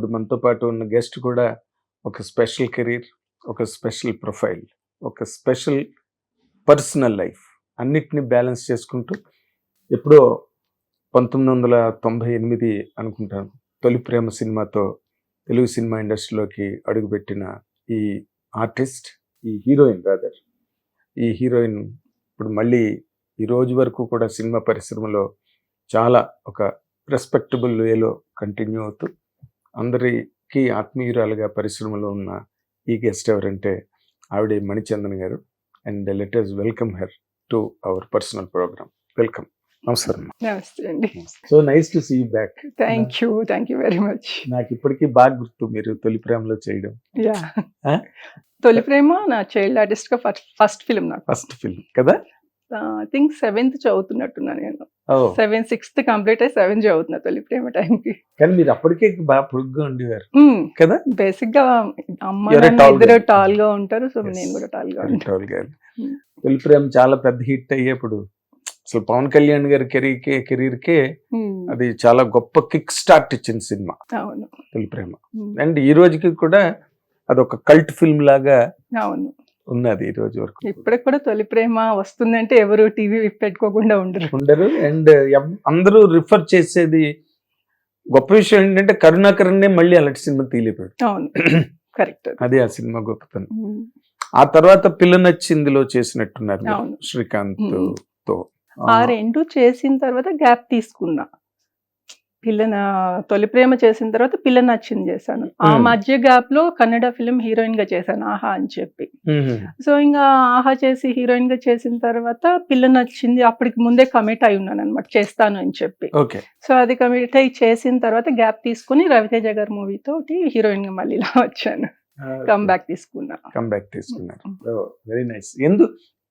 ఇప్పుడు మనతో పాటు ఉన్న గెస్ట్ కూడా ఒక స్పెషల్ కెరీర్ ఒక స్పెషల్ ప్రొఫైల్ ఒక స్పెషల్ పర్సనల్ లైఫ్ అన్నిటిని బ్యాలెన్స్ చేసుకుంటూ ఎప్పుడో పంతొమ్మిది వందల తొంభై ఎనిమిది అనుకుంటాను తొలి ప్రేమ సినిమాతో తెలుగు సినిమా ఇండస్ట్రీలోకి అడుగుపెట్టిన ఈ ఆర్టిస్ట్ ఈ హీరోయిన్ రాదర్ ఈ హీరోయిన్ ఇప్పుడు మళ్ళీ ఈ రోజు వరకు కూడా సినిమా పరిశ్రమలో చాలా ఒక రెస్పెక్టబుల్ వేలో కంటిన్యూ అవుతూ అందరికీ ఆత్మీయురాలుగా పరిశ్రమలో ఉన్న ఈ గెస్ట్ ఎవరంటే ఆవిడ మణిచందన్ గారు. And let us welcome her to our personal program. Welcome. నమస్కారం నమస్తే అండి. So nice to see back. Thank you thank you very much. నాకు ఇప్పటికీ బాగా గుర్తు మీరు తొలి ప్రేమలో చేయడం. యా? తొలి ప్రేమ నా చైల్డ్ ఆర్టిస్ట్గా ఫస్ట్ ఫిల్మ్ నాకు. ఫస్ట్ ఫిల్మ్ కదా? థింక్ సెవెంత్ చదువుతున్నట్టున్నా నేను సెవెన్ సిక్స్త్ కంప్లీట్ అయ్యి సెవెన్ చదువుతున్నా తొలి ప్రేమ టైంకి కానీ మీరు అప్పటికే బాగా పొడుగ్గా ఉండేవారు కదా బేసిక్గా అమ్మ ఇద్దరు. టాల్గా ఉంటారు సో. నేను కూడా టాల్గా ఉంటాను. Hmm. తొలి ప్రేమ చాలా పెద్ద హిట్ అయ్యేప్పుడు అసలు పవన్ కళ్యాణ్ గారి కెరీర్కే కెరీర్కే Hmm. అది చాలా గొప్ప కిక్ స్టార్ట్ ఇచ్చింది సినిమా అవును తొలి ప్రేమ. అండ్ ఈ రోజుకి కూడా అదొక కల్ట్ ఫిల్మ్ లాగా అవును ఉన్నది ఈ రోజు వరకు. ఇప్పటికి కూడా తొలి ప్రేమ వస్తుందంటే ఎవరు టీవీ పెట్టుకోకుండా ఉండరు. ఉండరు. అండ్ అందరూ రిఫర్ చేసేది గొప్ప విషయం ఏంటంటే కరుణాకరణే మళ్ళీ అలాంటి సినిమా తీలిపోయాడు అవును. కరెక్ట్. అదే ఆ సినిమా గొప్పతనం. ఆ తర్వాత పిల్ల నచ్చిందిలో చేసినట్టున్నారు. శ్రీకాంత్. తో ఆ రెండు చేసిన తర్వాత గ్యాప్ తీసుకున్నా. పిల్లన తొలి ప్రేమ చేసిన తర్వాత పిల్ల నచ్చింది చేశాను. ఆ. మధ్య గ్యాప్లో కన్నడ ఫిలిం హీరోయిన్గా చేశాను ఆహా అని చెప్పి. సో ఇంకా ఆహా చేసి హీరోయిన్గా చేసిన తర్వాత పిల్ల నచ్చింది అప్పటికి ముందే కమిట్ అయి ఉన్నాను అనమాట చేస్తాను అని చెప్పి. సో అది కమిట్ అయి చేసిన తర్వాత గ్యాప్ తీసుకుని రవితేజ గారి మూవీ తోటి హీరోయిన్గా మళ్ళీ ఇలా వచ్చాను. కమ్ బ్యాక్ తీసుకున్నా. కమ్ బ్యాక్ తీసుకున్నారు వెరీ నైస్. ఎందు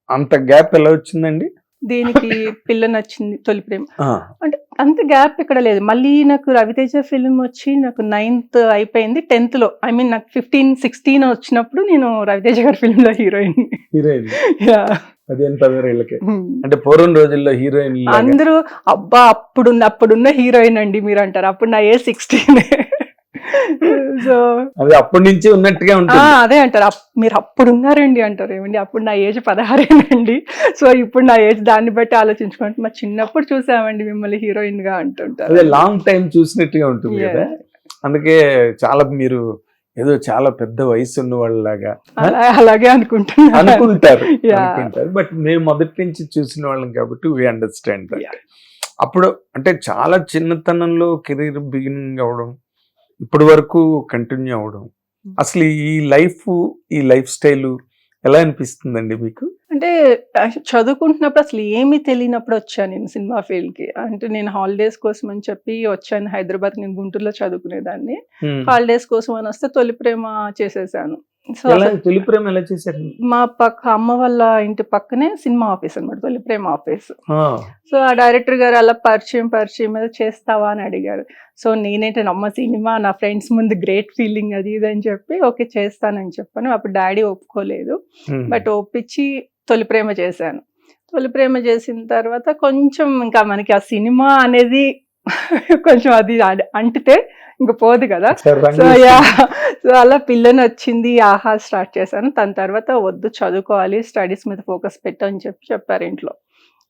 అంత గ్యాప్ ఎలా వచ్చిందండి? దీనికి పిల్ల నచ్చింది తొలి ప్రేమ. అంటే అంత గ్యాప్ ఇక్కడ లేదు. మళ్ళీ నాకు రవితేజ ఫిల్మ్ వచ్చి నాకు నైన్త్ అయిపోయింది టెన్త్లో. ఐ మీన్ నాకు ఫిఫ్టీన్ సిక్స్టీన్ వచ్చినప్పుడు నేను రవితేజ గారి ఫిల్మ్లో హీరోయిన్ హీరోయిన్ పదిహేను పదిహేళ్ళకి. అంటే పూర్వం రోజుల్లో హీరోయిన్ అందరూ అబ్బా అప్పుడున్న అప్పుడున్న హీరోయిన్ అండి మీరు అంటారు అప్పుడు నా ఏ. సిక్స్టీన్ సో అది అప్పటి నుంచి ఉన్నట్టుగా ఉంటుంది. అదే అంటారు. మీరు అప్పుడు ఉన్నారండి అంటారు. ఏమండి? అప్పుడు నా ఏజ్ పదహారేనండి సో ఇప్పుడు నా ఏజ్ దాన్ని బట్టి ఆలోచించుకుంటే మా చిన్నప్పుడు చూసామండి మిమ్మల్ని హీరోయిన్గా అంటుంటారు. అదే లాంగ్ టైం చూసినట్టుగా ఉంటుంది. కదా? అందుకే చాలా మీరు ఏదో చాలా పెద్ద వయసు ఉన్న వాళ్ళలాగా అలా అలాగే అనుకుంటున్నాను అనుకుంటారు. అనుకుంటారు. బట్ మేము మొదటి నుంచి చూసిన వాళ్ళం కాబట్టి వి అండర్స్టాండ్. అప్పుడు అంటే చాలా చిన్నతనంలో కెరీర్ బిగినింగ్ అవడం ఇప్పటి వరకు కంటిన్యూ అవడం Hmm. అసలు ఈ లైఫ్ ఈ లైఫ్ స్టైల్ ఎలా అనిపిస్తుందండి మీకు? అంటే చదువుకుంటున్నప్పుడు అసలు ఏమీ తెలియనప్పుడు వచ్చాను నేను సినిమా ఫీల్డ్కి అంటే నేను హాలిడేస్ కోసం అని చెప్పి వచ్చాను హైదరాబాద్ నేను గుంటూరులో చదువుకునేదాన్ని. హాలిడేస్ కోసం అని వస్తే తొలి ప్రేమ చేసేసాను. తొలి ప్రేమ ఎలా చేశారు? మా పక్క అమ్మ వాళ్ళ ఇంటి పక్కనే సినిమా ఆఫీస్ అన్నమాట తొలి ప్రేమ ఆఫీస్. సో ఆ డైరెక్టర్ గారు అలా పరిచయం పరిచయం మీద చేస్తావా అని అడిగారు. సో నేనైతే నమ్మ సినిమా నా ఫ్రెండ్స్ ముందు గ్రేట్ ఫీలింగ్ అది ఇది అని చెప్పి ఓకే చేస్తానని చెప్పాను. అప్పుడు డాడీ ఒప్పుకోలేదు. బట్ ఒప్పించి తొలి ప్రేమ చేశాను. తొలి ప్రేమ చేసిన తర్వాత కొంచెం ఇంకా మనకి ఆ సినిమా అనేది కొంచెం అది అంటితే ఇంక పోదు కదా. So yeah. సో అలా పిల్లని వచ్చింది ఆహా స్టార్ట్ చేశాను దాని తర్వాత వద్దు చదువుకోవాలి స్టడీస్ మీద ఫోకస్ పెట్టని చెప్పి చెప్పారు ఇంట్లో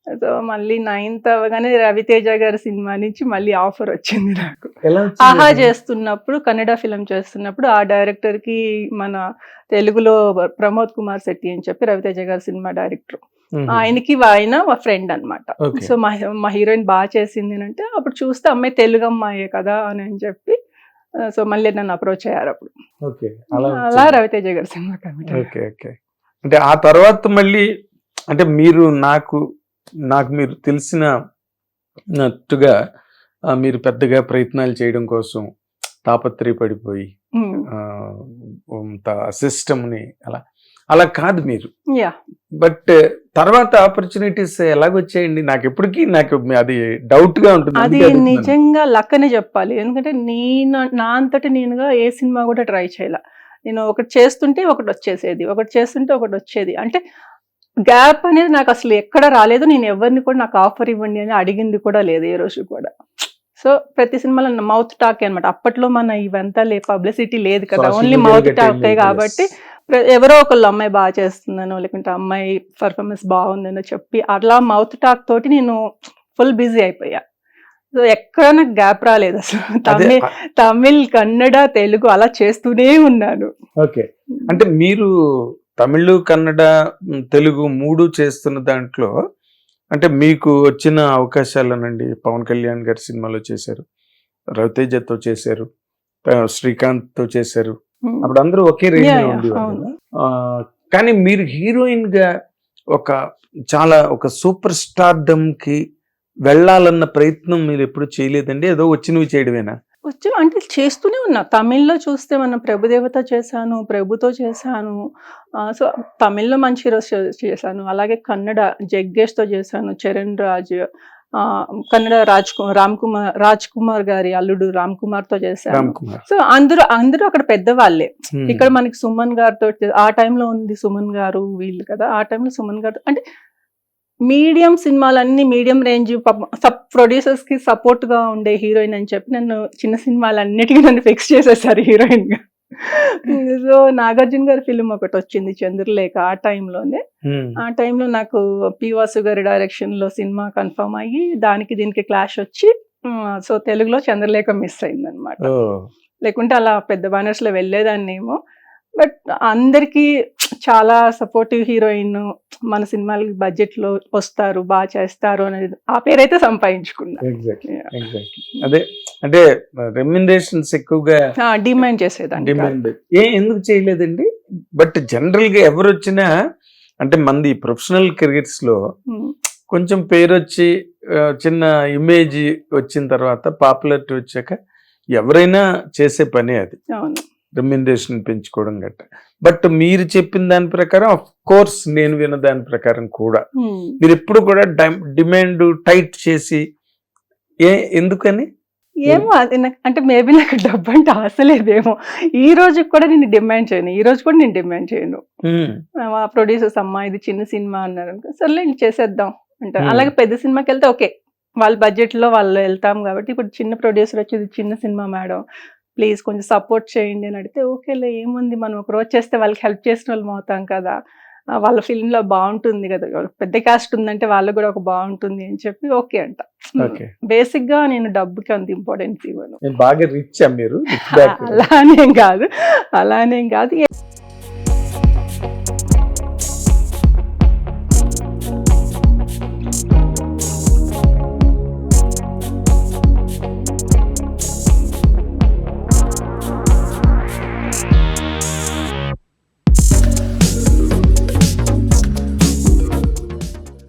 సో మళ్ళీ నైన్త్ అవ్వగానే రవితేజ గారి సినిమా నుంచి మళ్ళీ ఆఫర్ వచ్చింది నాకు ఆహా? చేస్తున్నప్పుడు కన్నడ ఫిలిం చేస్తున్నప్పుడు ఆ డైరెక్టర్కి మన తెలుగులో ప్రమోద్ కుమార్ శెట్టి అని చెప్పి రవితేజ గారి సినిమా డైరెక్టర్. ఆయనకి ఆయన మా ఫ్రెండ్ అన్నమాట Okay. సో మా మా హీరోయిన్ బాగా చేసింది అంటే అప్పుడు చూస్తే అమ్మాయి తెలుగు అమ్మాయే కదా అని అని చెప్పి సో మళ్ళీ నన్ను అప్రోచ్ అయ్యారు అప్పుడు. అలా. రవితేజ గారి సినిమా కమిటీ ఓకే ఓకే. అంటే ఆ తర్వాత మళ్ళీ అంటే మీరు నాకు నాకు మీరు తెలిసిన నట్టుగా మీరు పెద్దగా ప్రయత్నాలు చేయడం కోసం తాపత్రయపడిపోయి సిస్టమ్ని అలా అలా కాదు మీరు. యా బట్ తర్వాత ఆపర్చునిటీస్ ఎలాగొచ్చాయండి? నాకు ఎప్పటికీ నాకు అది డౌట్గా ఉంటుంది. అది. నిజంగా లక్ అని చెప్పాలి. ఎందుకంటే నేను నా అంతటి నేనుగా ఏ సినిమా కూడా ట్రై చేయాల. నేను ఒకటి చేస్తుంటే ఒకటి వచ్చేసేది ఒకటి చేస్తుంటే ఒకటి వచ్చేది. అంటే గ్యాప్ అనేది నాకు అసలు ఎక్కడ రాలేదు. నేను ఎవరిని కూడా నాకు ఆఫర్ ఇవ్వండి అని అడిగింది కూడా లేదు ఏ రోజు కూడా. సో ప్రతి సినిమాలో మౌత్ టాక్ అనమాట అప్పట్లో మన ఇవంతా లే పబ్లిసిటీ లేదు కదా. ఓన్లీ మౌత్ టాకే కాబట్టి ఎవరో ఒకళ్ళు అమ్మాయి బాగా చేస్తుందనో లేకుంటే అమ్మాయి పర్ఫార్మెన్స్ బాగుందనో చెప్పి అట్లా మౌత్ టాక్ తోటి నేను ఫుల్ బిజీ అయిపోయా. సో ఎక్కడ నాకు గ్యాప్ రాలేదు అసలు. తమిళ్ తమిళ్ కన్నడ తెలుగు అలా చేస్తూనే ఉన్నాను. ఓకే. అంటే మీరు తమిళ్ కన్నడ తెలుగు మూడు చేస్తున్న దాంట్లో అంటే మీకు వచ్చిన అవకాశాలనండి. పవన్ కళ్యాణ్ గారి సినిమాలో చేశారు. రవితేజతో చేశారు. శ్రీకాంత్తో చేశారు. అప్పుడు అందరూ ఒకే రేంజ్ కానీ మీరు హీరోయిన్గా ఒక చాలా ఒక సూపర్ స్టార్డమ్కి వెళ్ళాలన్న ప్రయత్నం మీరు ఎప్పుడు చేయలేదండి? ఏదో వచ్చినవి చేయడమేనా? వచ్చి అంటే చేస్తూనే ఉన్నా. తమిళ్ళో చూస్తే మనం ప్రభుదేవత చేశాను ప్రభుతో చేశాను. సో తమిళ్ళో మంచి హీరోస్ చేశాను. అలాగే కన్నడ జగ్గేష్తో చేశాను చరణ్ రాజ్. కన్నడ రాజ్ రామ్ కుమార్ రాజ్ కుమార్ గారి అల్లుడు రామ్ కుమార్తో చేశాను రామ్ కుమార్ సో అందరూ అందరూ అక్కడ పెద్దవాళ్ళే. ఇక్కడ మనకి సుమన్ గారితో ఆ టైంలో ఉంది సుమన్ గారు వీళ్ళు కదా ఆ టైంలో సుమన్ గారు అంటే మీడియం సినిమాలన్నీ మీడియం రేంజ్ సబ్ ప్రొడ్యూసర్స్కి సపోర్ట్గా ఉండే హీరోయిన్ అని చెప్పి నన్ను చిన్న సినిమాలన్నిటికీ నన్ను ఫిక్స్ చేసేసారు హీరోయిన్గా సో నాగార్జున గారి ఫిల్మ్ ఒకటి వచ్చింది చంద్రలేఖ ఆ టైంలోనే. ఆ టైంలో నాకు పి వాసు గారి డైరెక్షన్లో సినిమా కన్ఫర్మ్ అయ్యి దానికి దీనికి క్లాష్ వచ్చి సో తెలుగులో చంద్రలేఖ మిస్ అయింది అనమాట ఓ, లేకుంటే అలా పెద్ద బ్యానర్స్లో వెళ్ళేదాన్నేమో. బట్ అందరికీ చాలా సపోర్టివ్ హీరోయిన్ మన సినిమాలకి బడ్జెట్లో వస్తారు బాగా చేస్తారు అనేది ఆ పేరైతే సంపాదించుకున్నా. అదే అంటే రెమ్యునరేషన్స్ ఎక్కువగా డిమాండ్ చేసేదాన్ని. డిమాండ్. ఏ ఎందుకు చేయలేదండి? బట్ జనరల్గా ఎవరు వచ్చినా అంటే మంది ప్రొఫెషనల్ కెరీర్స్లో ఉమ్, కొంచెం పేరు వచ్చి చిన్న ఇమేజ్ వచ్చిన తర్వాత పాపులారిటీ వచ్చాక ఎవరైనా చేసే పని అది. రెమ్యునరేషన్ పెంచుకోవడం గట్ట బట్ మీరు చెప్పిన దాని ప్రకారం ఆఫ్ కోర్స్ నేను విన్న దాని ప్రకారం కూడా. మీరు ఎప్పుడు కూడా డిమాండ్ టైట్ చేసి ఏ ఎందుకని? ఏమో అది నాకు అంటే మేబీ నాకు డబ్బు అంటే ఆశ లేదేమో. ఈ రోజు కూడా నేను డిమాండ్ చేయను. ఈ రోజు కూడా నేను డిమాండ్ చేయను. మా ప్రొడ్యూసర్స్ అమ్మా ఇది చిన్న సినిమా అన్నారు అనుకో, సర్లే చేసేద్దాం అంటారు. అలాగే పెద్ద సినిమాకి వెళ్తే ఓకే. వాళ్ళ బడ్జెట్లో వాళ్ళు వెళ్తాం కాబట్టి ఇప్పుడు చిన్న ప్రొడ్యూసర్ వచ్చి "ఇది చిన్న సినిమా మేడం ప్లీజ్ కొంచెం సపోర్ట్ చేయండి అని అడిగితే ఓకేలే ఏముంది మనం ఒక రోజు చేస్తే వాళ్ళకి హెల్ప్ చేసిన వాళ్ళం అవుతాం కదా. ఆ, వాళ్ళ ఫిల్మ్లో బాగుంటుంది కదా. పెద్ద కాస్ట్ ఉందంటే వాళ్ళకి కూడా ఒక బాగుంటుంది అని చెప్పి ఓకే అంట. బేసిక్గా నేను డబ్బుకి అంత ఇంపార్టెన్స్ ఇవ్వను. బాగా రిచ్ మీరు? అలానేం కాదు. అలానేం కాదు.